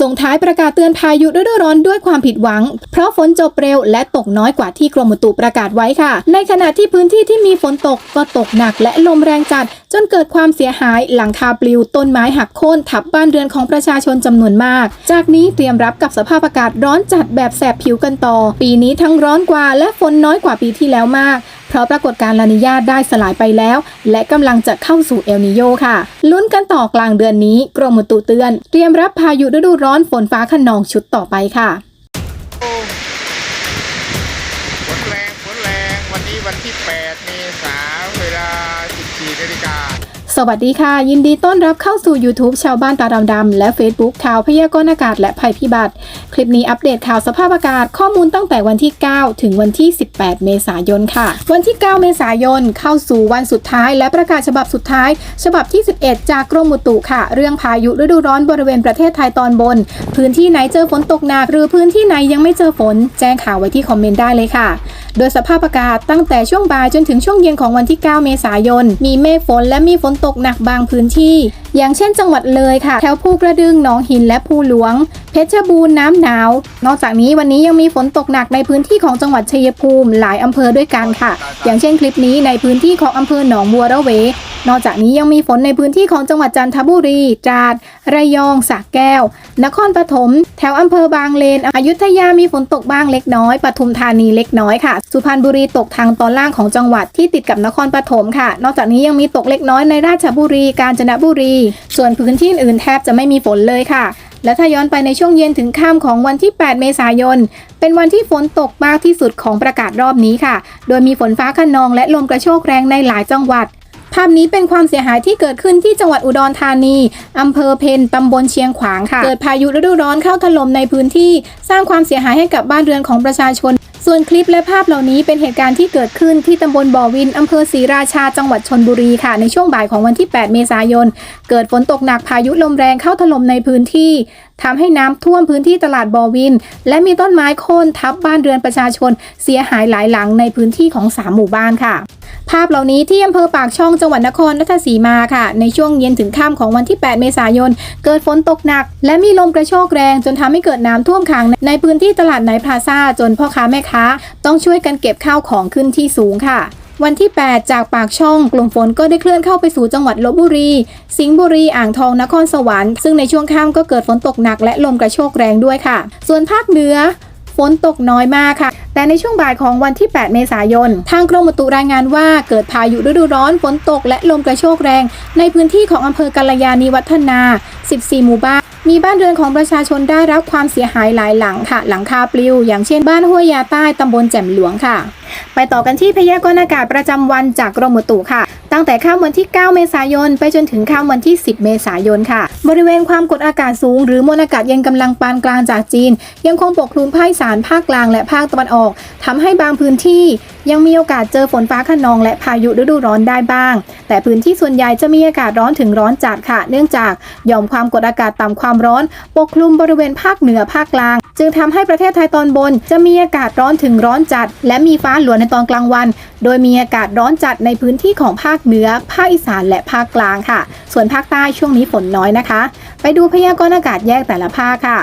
ส่งท้ายประกาศเตือนพายุฤดูร้อนด้วยความผิดหวัง เพราะฝนจบเร็วและตกน้อยกว่าที่กรมอุตุประกาศไว้ค่ะ ในขณะที่พื้นที่ที่มีฝนตกก็ตกหนักและลมแรงจัด จนเกิดความเสียหายหลังคาปลิวต้นไม้หักโค่นทับบ้านเรือนของประชาชนจำนวนมาก จากนี้เตรียมรับกับสภาพอากาศร้อนจัดแบบแสบผิวกันต่อ ปีนี้ทั้งร้อนกว่าและฝนน้อยกว่าปีที่แล้วมากเพราะปรากฏการณ์ลานิญาได้สลายไปแล้ว และกำลังจะเข้าสู่เอลนิโยค่ะ ลุ้นกันต่อกลางเดือนนี้ กรมอุตุเตือน เตรียมรับพายุฤดูร้อนฝนฟ้าขนองชุดต่อไปค่ะ สวัสดีค่ะ ยินดีต้อนรับเข้าสู่ YouTube ชาวบ้านตาดำๆและ Facebook ข่าวพยากรณ์อากาศและภัยพิบัติ คลิปนี้อัปเดตข่าวสภาพอากาศข้อมูลตั้งแต่วันที่ 9 ถึงวันที่ 18 เมษายนค่ะ วันที่ 9 เมษายนเข้าสู่วันสุดท้าย และประกาศฉบับสุดท้าย ฉบับที่ 11 จากกรมอุตุค่ะ เรื่องพายุฤดูร้อนบริเวณประเทศไทยตอนบน พื้นที่ไหนเจอฝนตกหนักหรือพื้นที่ไหนยังไม่เจอฝน แจ้งข่าวไว้ที่คอมเมนต์ได้เลยค่ะ โดยสภาพอากาศตั้งแต่ช่วงบ่ายจนถึงช่วงเย็นของวันที่ 9 เมษายน มีเมฆฝนและมีฝนตกหนักบางพื้นที่ อย่างเช่นจังหวัดเลยค่ะ แถวภูกระดึงหนองหินและภูหลวง เพชรบูรณ์น้ำหนาว นอกจากนี้วันนี้ยังมีฝนตกหนักในพื้นที่ของจังหวัดชัยภูมิหลายอำเภอด้วยกันค่ะ อย่างเช่นคลิปนี้ในพื้นที่ของอำเภอหนองบัวระเวนอกจากนี้ยังมีฝนในพื้นที่ของจังหวัดจันทบุรี ตราด ระยองสระแก้ว นครปฐม แถวอำเภอบางเลน อยุธยามีฝนตกบ้างเล็กน้อย ปทุมธานีเล็กน้อยค่ะ สุพรรณบุรีตกทางตอนล่างของจังหวัดที่ติดกับนครปฐมค่ะ นอกจากนี้ยังมีตกเล็กน้อยในราชบุรี กาญจนบุรี ส่วนพื้นที่อื่นแทบจะไม่มีฝนเลยค่ะ และถ้าย้อนไปในช่วงเย็นถึงค่ำของวันที่ 8 เมษายน เป็นวันที่ฝนตกมากที่สุดของประกาศรอบนี้ค่ะ โดยมีฝนฟ้าคะนองและลมกระโชกแรงในหลายจังหวัดภาพนี้เป็นความเสียหายที่เกิดขึ้นที่จังหวัดอุดรธานี อำเภอเพนตำบลเชียงขวางค่ะ เกิดพายุฤดูร้อนเข้าถล่มในพื้นที่ สร้างความเสียหายให้กับบ้านเรือนของประชาชน ส่วนคลิปและภาพเหล่านี้เป็นเหตุการณ์ที่เกิดขึ้นที่ตำบลบ่อวินอำเภอศรีราชาจังหวัดชนบุรีค่ะ ในช่วงบ่ายของวันที่ 8 เมษายน เกิดฝนตกหนักพายุลมแรงเข้าถล่มในพื้นที่ทำให้น้ำท่วมพื้นที่ตลาดบอวิน และมีต้นไม้โค่นทับบ้านเรือนประชาชน เสียหายหลายหลังในพื้นที่ของสามหมู่บ้านค่ะ ภาพเหล่านี้ที่อำเภอปากช่องจังหวัดนครราชสีมาค่ะ ในช่วงเย็นถึงค่ำของวันที่ 8 เมษายน เกิดฝนตกหนัก และมีลมกระโชกแรงจนทำให้เกิดน้ำท่วมขังในพื้นที่ตลาดไนพลาซาจนพ่อค้าแม่ค้า ต้องช่วยกันเก็บข้าวของขึ้นที่สูงค่ะ วันที่ 8 จากปากช่องกลุ่มฝนก็ได้เคลื่อนเข้าไปสู่จังหวัดลบบุรี สิงห์บุรี อ่างทอง นครสวรรค์ ซึ่งในช่วงค่ำก็เกิดฝนตกหนักและลมกระโชกแรงด้วยค่ะ ส่วนภาคเหนือฝนตกน้อยมากค่ะ แต่ในช่วงบ่ายของวันที่ 8 เมษายน ทางกรมอุตุรายงานว่าเกิดพายุฤดูร้อน ฝนตกและลมกระโชกแรง ในพื้นที่ของอำเภอกัลยาณีวัฒนา 14 หมู่บ้าน มีบ้านเรือนของประชาชนได้รับความเสียหายหลายหลังค่ะ หลังคาปลิว อย่างเช่นบ้านห้วยยาใต้ตำบลแจ่มหลวงค่ะไปต่อกันที่พยากรณ์อากาศประจำวันจากกรมอุตุค่ะ ตั้งแต่ค่ำวันที่ 9 เมษายน ไปจนถึงค่ำวันที่ 10 เมษายนค่ะ บริเวณความกดอากาศสูง หรือมวลอากาศเย็นกำลังปานกลางจากจีน ยังคงปกคลุมภาคอีสานภาคกลางและภาคตะวันออกทำให้บางพื้นที่ยังมีโอกาสเจอฝนฟ้าคะนองและพายุฤดูร้อนได้บ้าง แต่พื้นที่ส่วนใหญ่จะมีอากาศร้อนถึงร้อนจัดค่ะ เนื่องจากหย่อมความกดอากาศต่ำความร้อน ปกคลุมบริเวณภาคเหนือภาคกลาง จึงทำให้ประเทศไทยตอนบน จะมีอากาศร้อนถึงร้อนจัด และมีฟ้าหลวนในตอนกลางวัน โดยมีอากาศร้อนจัดในพื้นที่ของภาคเหนือ ภาคอีสานและภาคกลางค่ะ ส่วนภาคใต้ช่วงนี้ฝนน้อยนะคะ ไปดูพยากรณ์อากาศแยกแต่ละภาคค่ะ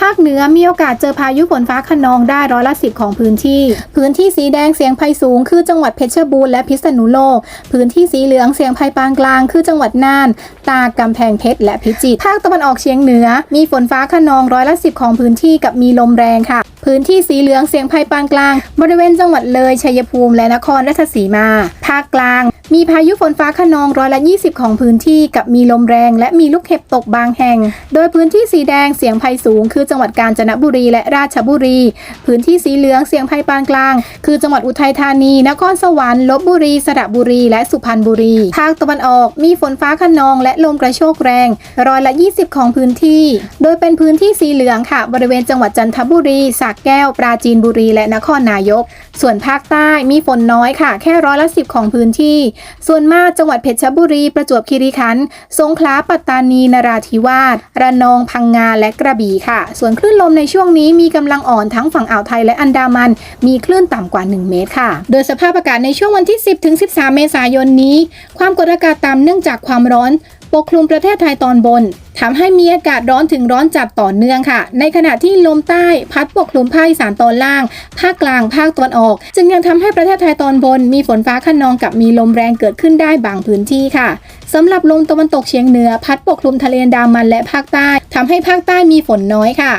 ภาคเหนือมีโอกาสเจอพายุฝนฟ้าคะนองได้ร้อยละสิบของพื้นที่ พื้นที่สีแดงเสียงภัยสูง คือจังหวัดเพชรบูรณ์และพิษณุโลก พื้นที่สีเหลืองเสียงภัยปานกลาง คือจังหวัดน่าน ตากกำแพงเพชรและพิจิตร ภาคตะวันออกเฉียงเหนือ มีฝนฟ้าคะนองร้อยละสิบของพื้นที่กับมีลมแรงค่ะ พื้นที่สีเหลืองเสียงภัยปานกลาง บริเวณจังหวัดเลยชัยภูมิและนครราชสีมา ภาคกลางมีพายุฝนฟ้าคะนองร้อยละ 20 ของพื้นที่กับมีลมแรง และมีลูกเห็บตกบางแห่ง โดยพื้นที่สีแดงเสียงภัยสูง คือจังหวัดกาญจนบุรีและราชบุรี พื้นที่สีเหลืองเสียงภัยปานกลาง คือจังหวัดอุทัยธานี นครสวรรค์ลบบุรี สระบุรี และสุพรรณบุรี ภาคตะวันออกมีฝนฟ้าคะนองและลมกระโชกแรงร้อยละ 20 ของพื้นที่ โดยเป็นพื้นที่สีเหลืองค่ะ บริเวณจังหวัดจันทบุรีสระแก้ว ปราจีนบุรี และนครนายก ส่วนภาคใต้มีฝนน้อยค่ะ แค่ร้อยละสิบของพื้นที่ส่วนมากจังหวัดเพชรบุรี ประจวบคีรีขันธ์สงขลาปัตตานีนราธิวาสระนองพังงาและกระบี่ค่ะ ส่วนคลื่นลมในช่วงนี้มีกำลังอ่อนทั้งฝั่งอ่าวไทยและอันดามัน มีคลื่นต่ำกว่า 1 เมตรค่ะ โดยสภาพอากาศในช่วงวันที่ 10 ถึง 13 เมษายนนี้ ความกดอากาศต่ำเนื่องจากความร้อน ปกคลุมประเทศไทยตอนบนทำให้มีอากาศร้อนถึงร้อนจัดต่อเนื่องค่ะ ในขณะที่ลมใต้พัดปกคลุมภาคอีสานตอนล่าง ภาคกลาง ภาคตะวันออก จึงยังทำให้ประเทศไทยตอนบน มีฝนฟ้าขนองกับมีลมแรงเกิดขึ้นได้บางพื้นที่ค่ะสำหรับลมตะวันตกเฉียงเหนือ พัดปกคลุมทะเลดามันและภาคใต้ ทำให้ภาคใต้มีฝนน้อยค่ะ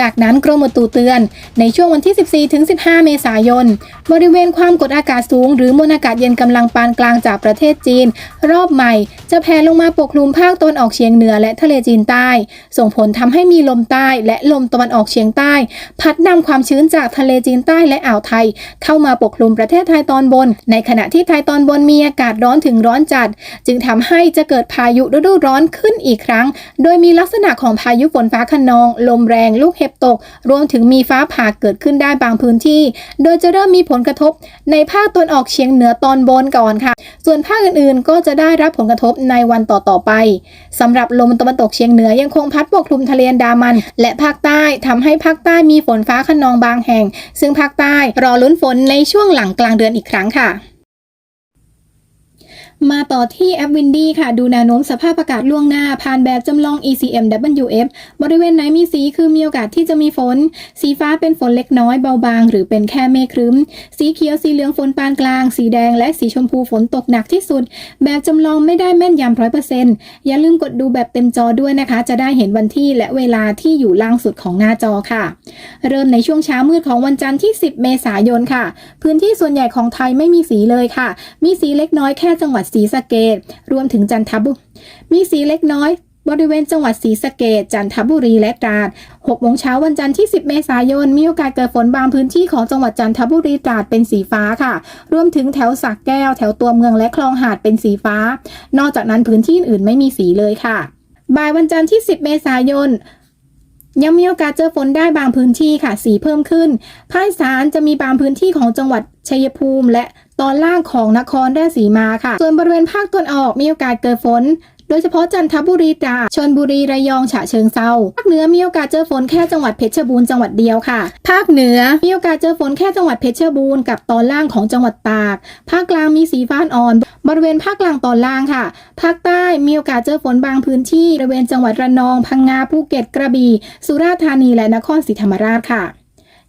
จากนั้นกรมอุตุเตือน ในช่วงวันที่ 14ถึง15 เมษายน บริเวณความกดอากาศสูง หรือมวลอากาศเย็นกำลังปานกลางจากประเทศจีน รอบใหม่ จะแผ่ลงมาปกคลุมภาคตะวันออกเฉียงเหนือและทะเลจีนใต้ ส่งผลทำให้มีลมใต้และลมตะวันออกเฉียงใต้ พัดนำความชื้นจากทะเลจีนใต้และอ่าวไทย เข้ามาปกคลุมประเทศไทยตอนบน ในขณะที่ไทยตอนบนมีอากาศร้อนถึงร้อนจัด จึงทำให้จะเกิดพายุฤดูร้อนขึ้นอีกครั้ง โดยมีลักษณะของพายุฝนฟ้าคะนอง ลมแรงลูกเห็บตก รวมถึงมีฟ้าผ่าเกิดขึ้นได้บางพื้นที่ โดยจะเริ่มมีผลกระทบในภาคตะวันออกเฉียงเหนือตอนบนก่อนค่ะ ส่วนภาคอื่นๆ ก็จะได้รับผลกระทบในวันต่อๆไปสำหรับลมตะวันตกเฉียงเหนือยังคงพัดปกคลุมทะเลอันดามัน และภาคใต้ทำให้ภาคใต้มีฝนฟ้าคะนองบางแห่ง ซึ่งภาคใต้รอลุ้นฝนในช่วงหลังกลางเดือนอีกครั้งค่ะ มาต่อที่แอปวินดี้ค่ะ ดูแนวโน้มสภาพอากาศล่วงหน้า ผ่านแบบจำลอง ECMWF บริเวณไหนมีสีคือมีโอกาสที่จะมีฝน สีฟ้าเป็นฝนเล็กน้อยเบาบาง หรือเป็นแค่เมฆครึ้ม สีเขียวสีเหลืองฝนปานกลาง สีแดงและสีชมพูฝนตกหนักที่สุด แบบจำลองไม่ได้แม่นยำร้อยเปอร์เซ็นต์อย่าลืมกดดูแบบเต็มจอด้วยนะคะ จะได้เห็นวันที่และเวลาที่อยู่ล่างสุดของหน้าจอค่ะ เริ่มในช่วงเช้ามืดของวันจันทร์ที่ 10 เมษายนค่ะ พื้นที่ส่วนใหญ่ของไทยไม่มีสีเลยค่ะ มีสีเล็กน้อยแค่จังหวัดศรีสะเกดรวมถึงจันทบุรีมีสีเล็กน้อย บริเวณจังหวัดศรีสะเกดจันทบุรีและตราด6โมงเช้าวันจันทร์ที่ 10 เมษายน มีโอกาสเกิดฝนบางพื้นที่ของจังหวัดจันทบุรีตราดเป็นสีฟ้าค่ะ รวมถึงแถวสักแก้ว แถวตัวเมืองและคลองหาดเป็นสีฟ้า นอกจากนั้นพื้นที่อื่นไม่มีสีเลยค่ะ บ่ายวันจันทร์ที่ 10 เมษายนยังมีโอกาสเจอฝนได้บางพื้นที่ค่ะ สีเพิ่มขึ้น ภาคอีสานจะมีบางพื้นที่ของจังหวัดชัยภูมิ และ ตอนล่างของนครราชสีมาค่ะ ส่วนบริเวณภาคตะวันออกมีโอกาสเกิดฝนโดยเฉพาะจันทบุรีตราชนบุรีระยองฉะเชิงเซาภาคเหนือมีโอกาสเจอฝนแค่จังหวัดเพชรบูรณ์จังหวัดเดียวค่ะ ภาคเหนือมีโอกาสเจอฝนแค่จังหวัดเพชรบูรณ์กับตอนล่างของจังหวัดตาก ภาคกลางมีสีฟ้าอ่อน บริเวณภาคกลางตอนล่างค่ะ ภาคใต้มีโอกาสเจอฝนบางพื้นที่บริเวณจังหวัดระนอง พังงาภูเก็ตกระบี่สุราษฎร์ธานีและนครศรีธรรมราชค่ะ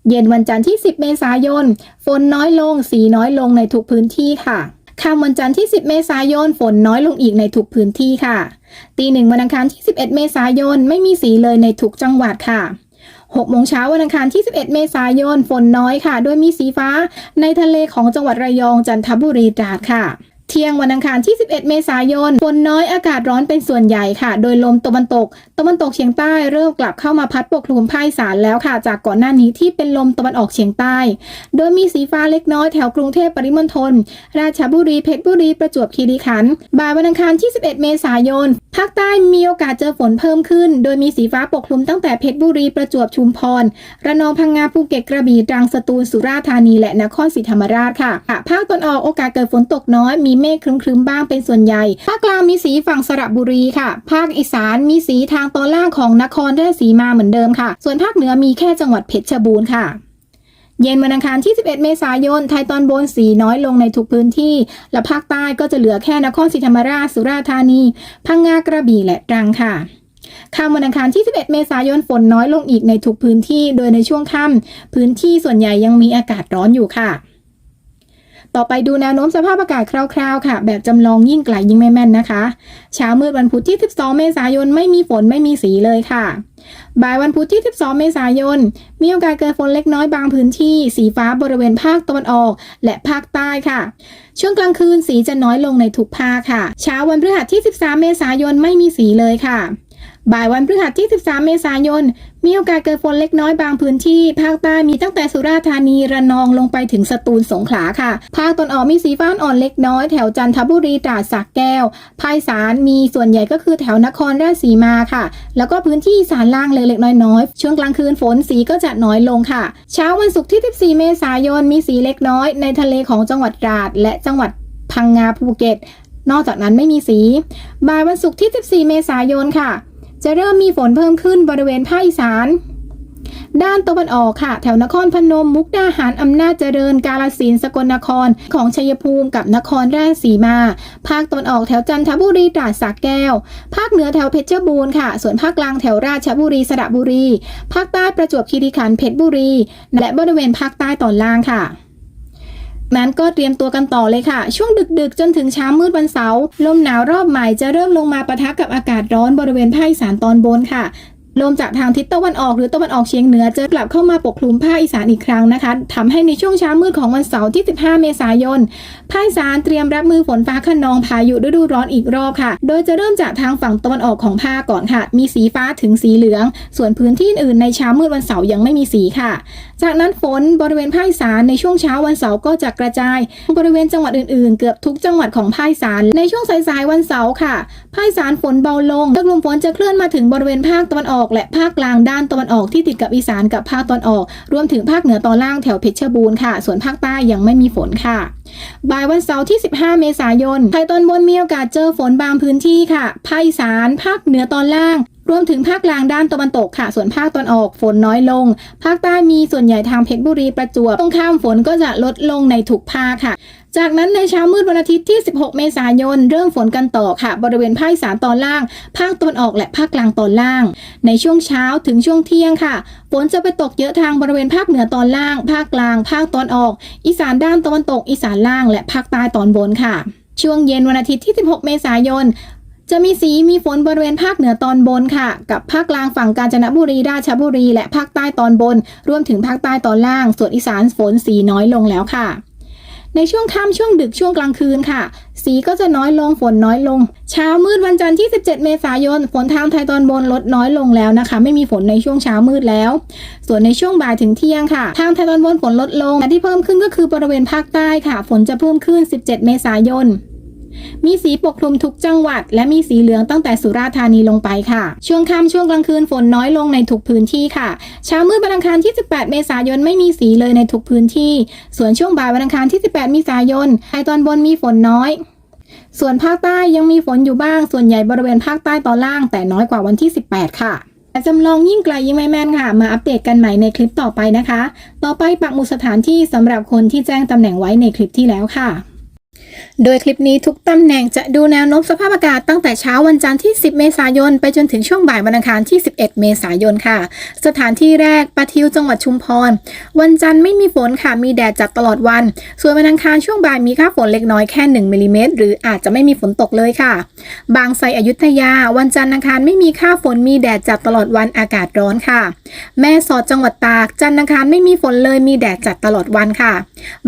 เย็นวันจันทร์ที่ 10 เมษายน ฝนน้อยลง สีน้อยลงในทุกพื้นที่ค่ะค่ำวันจันทร์ที่ 10 เมษายน ฝนน้อยลงอีกในทุกพื้นที่ค่ะ ตีหนึ่งวันอังคารที่ 11 เมษายน ไม่มีสีเลยในทุกจังหวัดค่ะ6โมงเช้าวันอังคารที่ 11 เมษายน ฝนน้อยค่ะโดยมีสีฟ้าในทะเลของจังหวัดระยอง จันทบุรีตราดค่ะ เที่ยงวันอังคารที่ 11 เมษายนฝนน้อยอากาศร้อนเป็นส่วนใหญ่ค่ะ โดยลมตะวันตก ตะวันตกเฉียงใต้เริ่มกลับเข้ามาพัดปกคลุมภาคอีสานแล้วค่ะ จากก่อนหน้านี้ที่เป็นลมตะวันออกเฉียงใต้ โดยมีสีฟ้าเล็กน้อยแถวกรุงเทพปริมณฑลราชบุรีเพชรบุรีประจวบคีรีขันธ์บ่ายวันอังคารที่ 11 เมษายนภาคใต้มีโอกาสเจอฝนเพิ่มขึ้น โดยมีสีฟ้าปกคลุมตั้งแต่เพชรบุรีประจวบชุมพร ระนองพังงาภูเก็ตกระบี่ตรังสตูลสุราษฎร์ธานีและนครศรีธรรมราชค่ะ ภาคตะวันออกโอกาสเกิดฝนตกน้อย มีเมฆครึ้มๆบ้างเป็นส่วนใหญ่ ภาคกลางมีสีฝั่งสระบุรีค่ะ ภาคอีสานมีสีทางตอนล่างของนครราชสีมาเหมือนเดิมค่ะ ส่วนภาคเหนือมีแค่จังหวัดเพชรบูรณ์ค่ะ เย็นวันอังคารที่ 11 เมษายน ไทยตอนบนสีน้อยลงในทุกพื้นที่ และภาคใต้ก็จะเหลือแค่นครศรีธรรมราช สุราษฎร์ธานี พังงากระบี่และตรังค่ะค่ำวันอังคารที่ 11 เมษายน ฝนน้อยลงอีกในทุกพื้นที่ โดยในช่วงค่ำพื้นที่ส่วนใหญ่ยังมีอากาศร้อนอยู่ค่ะ ต่อไปดูแนวโน้มสภาพอากาศคร่าวๆ ค่ะ แบบจำลองยิ่งไกลยิ่งไม่แม่นนะคะ เช้ามืดวันพุธที่ 12 เมษายนไม่มีฝนไม่มีสีเลยค่ะ บ่ายวันพุธที่ 12 เมษายน มีโอกาสเกิดฝนเล็กน้อยบางพื้นที่ สีฟ้าบริเวณภาคตะวันออก และภาคใต้ค่ะ ช่วงกลางคืนสีจะน้อยลงในทุกภาคค่ะ เช้าวันพฤหัสที่ 13 เมษายนไม่มีสีเลยค่ะ บ่ายวันพฤหัสที่ 13 เมษายน มีโอกาสเกิดฝนเล็กน้อยบางพื้นที่ ภาคใต้มีตั้งแต่สุราษฎร์ธานี ระนองลงไปถึงสตูลสงขลาค่ะ ภาคตอนออกมีสีฟ้าอ่อนเล็กน้อยแถวจันทบุรีตราดสักแก้ว ภาคสานมีส่วนใหญ่ก็คือแถวนครราชสีมาค่ะ แล้วก็พื้นที่สานล่างเล็กๆน้อยๆ ช่วงกลางคืนฝนสีก็จะน้อยลงค่ะ เช้าวันศุกร์ที่ 14 เมษายน มีสีเล็กน้อย ในทะเลของจังหวัดตราดและจังหวัดพังงาภูเก็ต นอกจากนั้นไม่มีสี บ่ายวันศุกร์ที่ 14 เมษายนค่ะ จะเริ่มมีฝนเพิ่มขึ้นบริเวณภาคอีสาน ด้านตะวันออกค่ะ แถวนครพนม มุกดาหารอำนาจเจริญ กาลสินสกลนคร ของชัยภูมิกับนครราชสีมา ภาคตะวันออกแถวจันทบุรีตราดสระแก้ว ภาคเหนือแถวเพชรบูรณ์ค่ะ ส่วนภาคกลางแถวราชบุรีสระบุรี ภาคใต้ประจวบคีรีขันธ์เพชรบุรี และบริเวณภาคใต้ตอนล่างค่ะ นั้นก็เตรียมตัวกันต่อเลยค่ะ ช่วงดึกๆ จนถึงเช้ามืดวันเสาร์ลมหนาวรอบใหม่จะเริ่มลงมาปะทะกับอากาศร้อนบริเวณภาคอีสานตอนบนค่ะ ลมจากทางทิศตะวันออกหรือตะวันออกเฉียงเหนือจะกลับเข้ามาปกคลุมภาคอีสานอีกครั้งนะคะทำให้ในช่วงเช้ามืดของวันเสาร์ที่ 15 เมษายน ภาคอีสานเตรียมรับมือฝนฟ้าขนองพายุฤดูร้อนอีกรอบค่ะ โดยจะเริ่มจากทางฝั่งตะวันออกของภาคก่อนค่ะ มีสีฟ้าถึงสีเหลือง ส่วนพื้นที่อื่นในเช้ามืดวันเสาร์ยังไม่มีสีค่ะ จากนั้นฝนบริเวณภาคอีสานในช่วงเช้าวันเสาร์ก็จะกระจาย บริเวณจังหวัดอื่นๆ เกือบทุกจังหวัดของภาคอีสานในช่วงสายๆวันเสาร์ค่ะ ภาคอีสานฝนเบาลงกลุ่มฝนจะเคลื่อนมาถึงบริเวณภาคตะวันออกและภาคกลางด้านตะวันออกที่ติดกับอีสานกับภาคตะวันออก รวมถึงภาคเหนือตอนล่างแถวเพชรบูรณ์ค่ะ ส่วนภาคใต้ยังไม่มีฝนค่ะ บ่ายวันเสาร์ที่ 15 เมษายนไทยตอนบนมีโอกาสเจอฝนบางพื้นที่ค่ะ ภาคอีสาน ภาคเหนือตอนล่างรวมถึงภาคกลางด้านตะวันตกค่ะ ส่วนภาคตอนออกฝนน้อยลง ภาคใต้มีส่วนใหญ่ทางเพชรบุรีประจวบตรงข้ามฝนก็จะลดลงในทุกภาคค่ะ จากนั้นในเช้ามืดวันอาทิตย์ที่ 16 เมษายน เริ่มฝนกันต่อค่ะ บริเวณภาคอีสานตอนล่าง ภาคตะวันออกและภาคกลางตอนล่าง ในช่วงเช้าถึงช่วงเที่ยงค่ะ ฝนจะไปตกเยอะทางบริเวณภาคเหนือตอนล่าง ภาคกลาง ภาคตอนออก อีสานด้านตะวันตก อีสานล่าง และภาคใต้ตอนบนค่ะ ช่วงเย็นวันอาทิตย์ที่ 16 เมษายนจะมีสีมีฝนบริเวณภาคเหนือตอนบนค่ะ กับภาคกลางฝั่งกาญจนบุรีราชบุรี และภาคใต้ตอนบน รวมถึงภาคใต้ตอนล่าง ส่วนอีสานฝนสีน้อยลงแล้วค่ะ ในช่วงค่ำช่วงดึกช่วงกลางคืนค่ะ สีก็จะน้อยลงฝนน้อยลง เช้ามืดวันจันทร์ที่ 17 เมษายนฝนทางไทยตอนบนลดน้อยลงแล้วนะคะ ไม่มีฝนในช่วงเช้ามืดแล้ว ส่วนในช่วงบ่ายถึงเที่ยงค่ะ ทางไทยตอนบนฝนลดลงแต่ที่เพิ่มขึ้นก็คือบริเวณภาคใต้ค่ะ ฝนจะเพิ่มขึ้น 17 เมษายน มีสีปกคลุมทุกจังหวัด และมีสีเหลืองตั้งแต่สุราษฎร์ธานีลงไปค่ะ ช่วงค่ำช่วงกลางคืนฝนน้อยลงในทุกพื้นที่ค่ะ เช้ามืดวันอังคารที่ 18 เมษายนไม่มีสีเลยในทุกพื้นที่ ส่วนช่วงบ่ายวันอังคารที่ 18 เมษายนไอตอนบนมีฝนน้อยส่วนภาคใต้ยังมีฝนอยู่บ้าง ส่วนใหญ่บริเวณภาคใต้ตอนล่าง แต่น้อยกว่าวันที่ 18 ค่ะแต่จำลองยิ่งไกลยิ่งไม่แม่นค่ะ มาอัปเดตกันใหม่ในคลิปต่อไปนะคะ ต่อไปปักหมุดสถานที่สำหรับคนที่แจ้งตำแหน่งไว้ในคลิปที่แล้วค่ะ โดยคลิปนี้ทุกตำแหน่งจะดูแนวโน้มสภาพอากาศตั้งแต่เช้าวันจันทร์ที่ 10 เมษายน ไปจนถึงช่วงบ่ายวันอังคารที่ 11 เมษายนค่ะ สถานที่แรกปะทิวจังหวัดชุมพร วันจันทร์ไม่มีฝนค่ะ มีแดดจัดตลอดวัน ส่วนวันอังคารช่วงบ่ายมีค่าฝนเล็กน้อยแค่ 1มิลลิเมตรหรืออาจจะไม่มีฝนตกเลยค่ะ บางไทรอยุธยา วันจันทร์อังคารไม่มีค่าฝนมีแดดจัดตลอดวันอากาศร้อนค่ะ แม่สอดจังหวัดตากจันทร์อังคารไม่มีฝนเลยมีแดดจัดตลอดวันค่ะ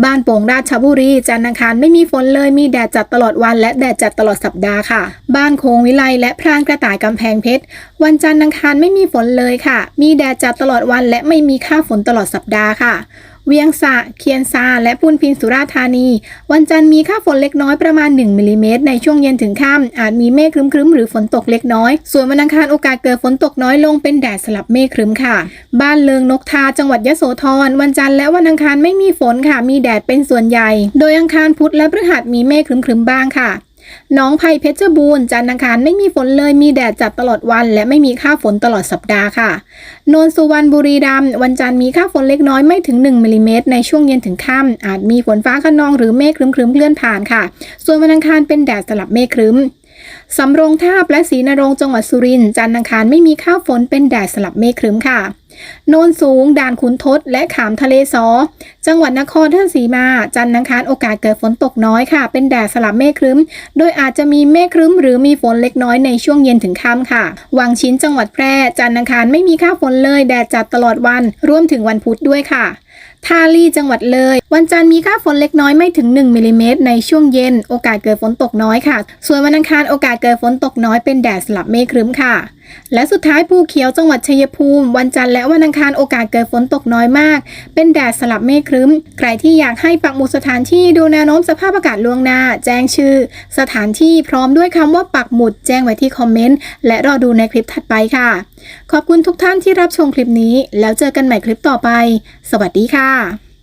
บ้านโป่งราชบุรีจันทร์อังคารไม่มีฝนเลยมีแดดจัดตลอดวันและแดดจัดตลอดสัปดาห์ค่ะ บ้านโค้งวิไลและพรานกระต่ายกำแพงเพชร วันจันทร์อังคารไม่มีฝนเลยค่ะ มีแดดจัดตลอดวันและไม่มีค่าฝนตลอดสัปดาห์ค่ะ เวียงสะ เคียนซา และพุนพินสุราธานี วันจันทร์มีค่าฝนเล็กน้อยประมาณ 1มิลลิเมตรในช่วงเย็นถึงค่ำอาจมีเมฆครึ้มๆ หรือฝนตกเล็กน้อย ส่วนวันอังคารโอกาสเกิดฝนตกน้อยลงเป็นแดดสลับเมฆครึ้มค่ะ บ้านเลิงนกทาจังหวัดยะโสธรวันจันทร์และวันอังคารไม่มีฝนค่ะ มีแดดเป็นส่วนใหญ่ โดยอังคารพุธและพฤหัสมีเมฆครึ้มๆบ้างค่ะ น้องไผ่เพชรบูรณ์จันทร์อังคารไม่มีฝนเลยมีแดดจัดตลอดวัน และไม่มีค่าฝนตลอดสัปดาห์ค่ะนนสุวรรณบุรีรัมย์วันจันทร์มีค่าฝนเล็กน้อยไม่ถึง1มิลลิเมตรในช่วงเย็นถึงค่ำอาจมีฝนฟ้าขนองหรือเมฆครึ้มๆเคลื่อนผ่านค่ะ ส่วนวันอังคารเป็นแดดสลับเมฆครึ้มสำโรงทาบและศรีนรงจังหวัดสุรินทร์จันทร์อังคารไม่มีค่าฝนเป็นแดดสลับเมฆครึ้มค่ะ โนนสูง ด่านขุนทด และขามทะเลซอจังหวัดนครราชสีมา จันทร์อังคารโอกาสเกิดฝนตกน้อยค่ะ เป็นแดดสลับเมฆครึ้ม โดยอาจจะมีเมฆครึ้ม หรือมีฝนเล็กน้อยในช่วงเย็นถึงค่ำค่ะ วังชิ้นจังหวัดแพร่ จันทร์อังคารไม่มีค่าฝนเลย แดดจัดตลอดวัน รวมถึงวันพุธด้วยค่ะ ทาลี่จังหวัดเลย วันจันทร์มีค่าฝนเล็กน้อยไม่ถึง 1มิลลิเมตรในช่วงเย็น โอกาสเกิดฝนตกน้อยค่ะ ส่วนวันอังคารโอกาสเกิดฝนตกน้อยเป็นแดดสลับเมฆครึ้มค่ะ และสุดท้ายภูเขียวจังหวัดชัยภูมิ วันจันทร์และวันอังคารโอกาสเกิดฝนตกน้อยมาก เป็นแดดสลับเมฆครึ้ม ใครที่อยากให้ปักหมุดสถานที่ดูแนวโน้มสภาพอากาศล่วงหน้า แจ้งชื่อ สถานที่พร้อมด้วยคำว่าปักหมุดแจ้งไว้ที่คอมเมนต์และรอดูในคลิปถัดไปค่ะ ขอบคุณทุกท่านที่รับชมคลิปนี้ แล้วเจอกันใหม่คลิปต่อไป สวัสดีค่ะ